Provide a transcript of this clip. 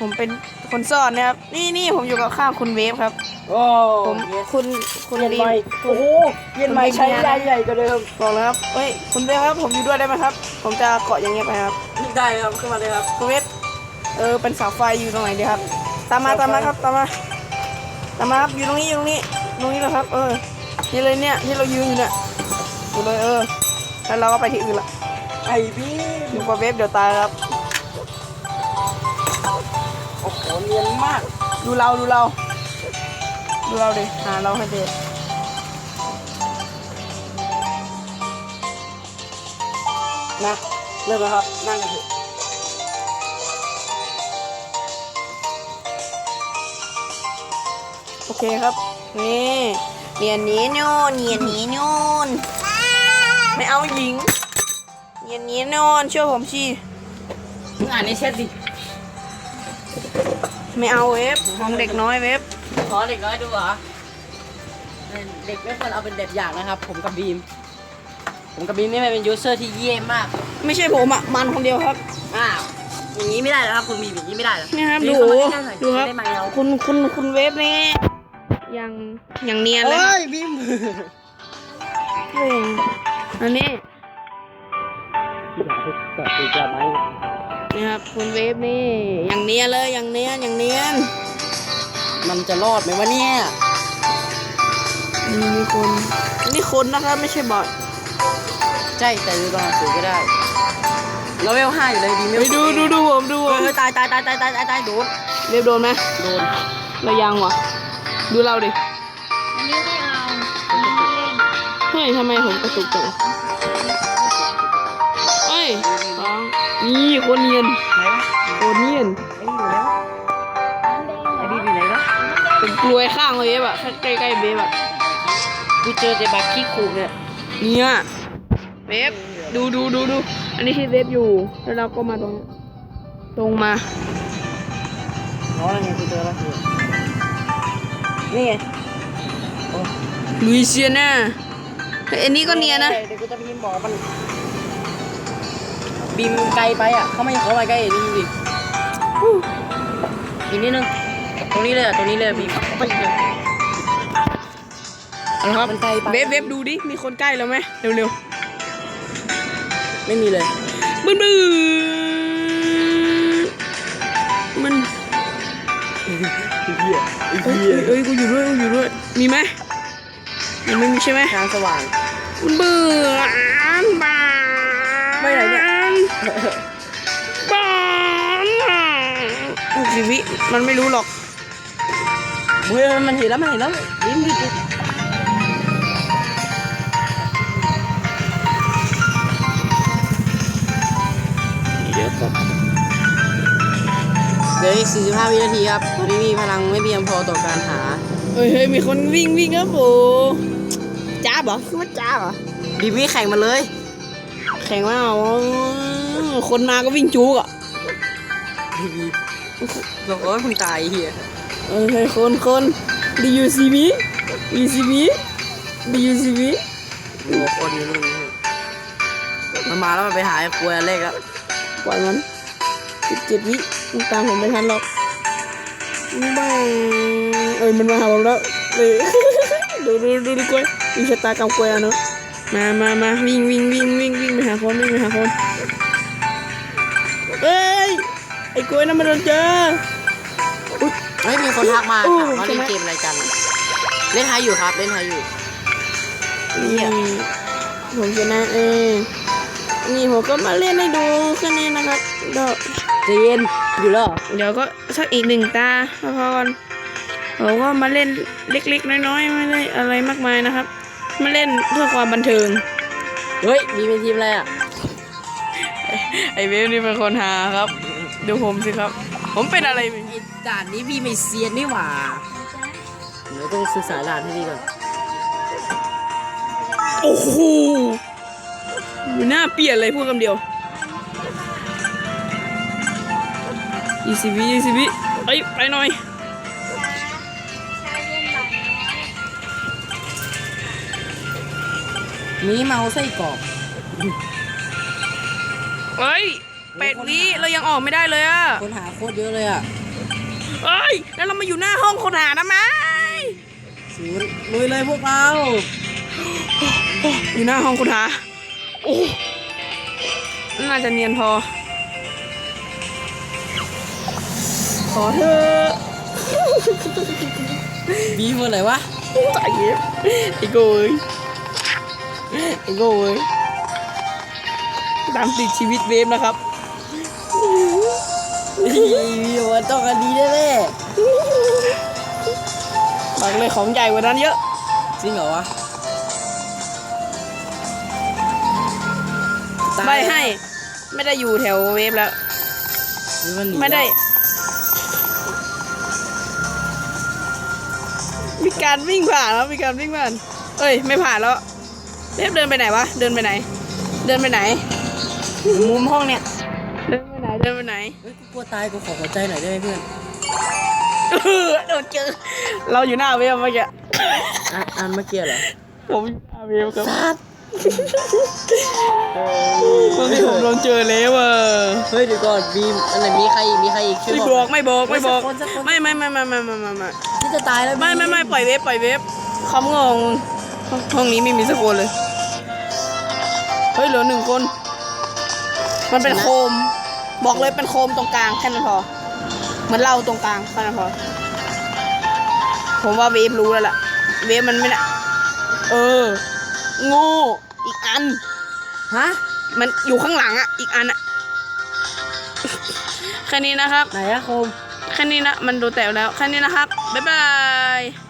ผมเป็นคนซ่อนนะครับ นี่นี่ผมอยู่กับข้างคุณเวฟครับ โอ้ผมคุณคุณเย็นดีใหม่โอ้โหเย็นใหม่ใช้ใหญ่ใหญ่กว่าเดิมบอกแล้วครับเฮ้ยคุณเวฟครับ ผมอยู่ด้วยได้ไหมครับ ผมจะเกาะอย่างเงี้ยไปครับ ได้เลยครับขึ้นมาเลยครับ คุณเวฟเออเป็นเสาไฟอยู่ตรงไหนดีครับ ตามมาเสาไฟตามมาครับตามมาตามมาครับอยู่ตรงนี้อยู่ตรงนี้ตรงนี้เลยครับ เออนี่เลยเนี่ยที่เรายืนอยู่เนี่ยอยู่เลยเออแล้วเราก็ไปที่อื่นละไอ้พี่ อยู่กับเวฟเดี๋ยวตายครับ เนียนมาก ดูเราดูเรา ดูเราดิหาเราให้เจอนะเริ่มแล้วครับ นั่งกันเถอะโอเคครับ นี่เนียนนี้โน่นเนียนนี้โน่นไม่เอาหญิงเนียนนี้โน่นเชื่อผมชีมึงอ่านในแชทดิ ไม่เอาเวฟของเด็กน้อยเวฟขอเด็กน้อยดูเหรอ เด็กไม่ควรเอาเป็นแบบอย่างนะครับ ผมกับบีม ผมกับบีมนี่เป็นยูเซอร์ที่เยี่ยมมาก ไม่ใช่ผมอะมันคนเดียวครับ อ้าว อย่างนี้ไม่ได้แล้วครับ คุณบีมอย่างนี้ไม่ได้แล้วนี่ครับบีดูมเข้ามาใกล้ๆหน่อยดูครับได้ไหมเราคุณคุณคุณเวฟนี่ยังยังเนียนเลยคเฮ้รับยบีมเฮ้ยอันนี้พี่หาที่เกิดตีกลับไหม นี่ครับคุณเวฟนี่ยังเนียนเลยยังเนียนยังเนียนมันจะรอดไหมวะเนี่ยนี่มีคนนี่คนนะครับไม่ใช่บอทใช่แต่ดูตอนหนังสือก็ได้เราเวลห้าอยู่เลยบีมไปดูดูดูผมดูผเฮ้มยตายตายตายตายตายตายตายโดนเวฟโดนไหมโดนเรายังวะดูเราดิอันนี้ไม่เอาอันนี้ไม่เล่นเฮ้ยทำไมผมกระตุกจัง นี่คนเนียนไหนวะคนเนียนไอ้นี่อยู่แล้วน้ำแดงไอ้บีมอยู่ไหนวะเป็นกลวยข้างเวฟอะใกล้ๆเวฟอะกูเจอแต่บักขี้ขู่เนี่ยเนี่ยเวฟดูดูดูดูอันนี้ที่เวฟอยู่แล้วเราก็มาตรงนี้ตรงมาอ๋อนั่นไงกูเจอแล้วนี่ไงลุยเซียน่าเฮ้ยอันนี้ก็เนียนนะเดี๋ยวกูจะพิมพ์บอกมัน บีมไกลไปอะเขาไม่เขาไปใกล้นี่ดิอีกนิดนึงตรงนี้เลยอะตรงนี้เลยบีมไปเลยเอาละครับมันไกลไปเวฟเวฟดูดิ มีคนใกล้แล้วไหมเร็วไม่มีเลยๆบึ้นบึ้นมันไอ้เหี้ยไอ้เอ้ยเหี้ยเอ้ยกูอยู่ด้วยกูอยู่ด้วย มีไหมยังไม่มีใช่ไหมทางสว่างมันเบื่ออ่านบานไม่ไหนเนี่ย บานอีกสิวิมันไม่รู้หรอกเฮ้ยมันเห็นแล้วมันเห็นแล้วบีมบีมเดี๋ยวก่อนเดี๋ยวอีก 45 วินาทีครับตอนนี้มีพลังไม่เพียงพอต่อการหา เฮ้ยเฮ้ยมีคนวิ่งวิ่งครับโอ้จ้าบเหรอคือว่าจ้าบเหรอบีมวิ่งแข่งมาเลย แข่งว่าอ๋อ คนมาก็วิ่งจูกอะบีมบอกว่าคุณตายไอ้เหี้ยเออเฮ้ยคนคนดียูซีบีดีซีบีดียูซีบีโอ้คนอยู่นู่นนี่มันมาแล้วมันไปหาไอ้กลัวเลขแล้วปล่อยมันสิบเจ็ดวิมันตามผมไม่ทันหรอกบ้างเอ้ยมันมาหาผมแล้วเลยดูดูดูดูกล้วยมีชะตากรรมกล้วยอะเนาะมามามาวิ่งวิ่งวิ่งวิ่งวิ่งไปหาคนวิ่งไปหาคน เอ้ยไอ้กล้วยนั่นมันโดนเจอเฮ้ยมีคนทักมาอู้ถามว่าใช่เล่นไหมเกมอะไรกัน เล่นไทยอยู่ครับ เล่นไทยอยู่นี่ผมชนะเองนี่ผมก็มาเล่นให้ดูแค่นี้นะครับเดี๋ยวเจนอยู่แล้วเหรอเดี๋ยวก็สักอีกหนึ่งตาพอๆกันผมก็มาเล่นเล็ก ๆ น้อยๆไม่ได้อะไรมากมายนะครับ มาเล่นเพื่อความบันเทิง เฮ้ย มีเป็นทีมอะไรอะ ไอเวฟนี่เป็นคนหาครับ ดูผมสิครับ ผมเป็นอะไรไม่ไอ้ด่านนี้พี่ไม่เซียนนี่หว่าเดี๋ยวต้องศึกษาด่านให้ดีก่อน โอ้โหอยู่หน้าเปลี่ยนเลยพูดคำเดียวยี่สิบวิยี่สิบวิเอ้ยไปหน่อยมีเมาส์ไส้กรอก เอ้ยแปดวิเรายังออกไม่ได้เลยอะคนหาโคตรเยอะเลยอะเอ้ย แล้วเรามาอยู่หน้าห้องคนหาทำไมศูนย์ลุยเลยพวกเราอยู่หน้าห้องคนหา โอ้น่าจะเนียนพอ ขอเถอะบีมเมื่อไหร่วะตายเย็บไอ้โก้เอ้ยไอ้โก้เอ้ย ตามติดชีวิตเวฟนะครับบีมมันต้องกันดีแน่บอกเลยของใหญ่กว่านั้นเยอะๆจริงเหรอวะตายไม่ให้ ไม่ได้อยู่แถวเวฟแล้วหรือมันหนีไม่ได้แล้วมีการวิ่งผ่านแล้ว มีการวิ่งผ่าน เอ้ย ไม่ผ่านแล้วเวฟเดินไปไหนวะ เดินไปไหน เดินไปไหน มุมห้องเนี่ยเดินไปไหนเดินไปไหนเฮ้ยกูกลัวตายกูขอหัวใจหน่อยได้ไหมเพื่อนเออโดนเจอ เราอยู่หน้าเวฟเมื่อกี้อะอันเมื่อกี้เหรอผมอยู่หน้าเวฟครับซัดตอนนี้ผมโดนเจอแล้วอะเฮ้ยเดี๋ยวก่อนบีมอันไหนมีใครอีกมีใครอีกช่วยไม่บบออกก ไม่บอกไม่บอกสักคนสักคน ไม่ไม่ไม่ไม่ไม่ไม่ไม่ไม่นี่จะตายแล้วไม่ไม่ไม่ปล่อยเวฟปล่อยเวฟเขางงห้องห้องนี้ไม่มีสักคนเลย เฮ้ยเหลือหนึ่งคน มันเป็นโคม บอกเลยเป็นโคมตรงกลางแค่นั้นพอ เหมือนเราตรงกลางแค่นั้นพอ ผมว่าเวฟรู้แล้วล่ะ เวฟมันไม่น่ะเออ โง่ อีกอัน ฮะ มันอยู่ข้างหลังอะ อีกอันอะ แค่นี้นะครับ ไหนอะโคม แค่นี้นะ มันดูแตกแล้ว แค่นี้นะครับ บ๊ายบาย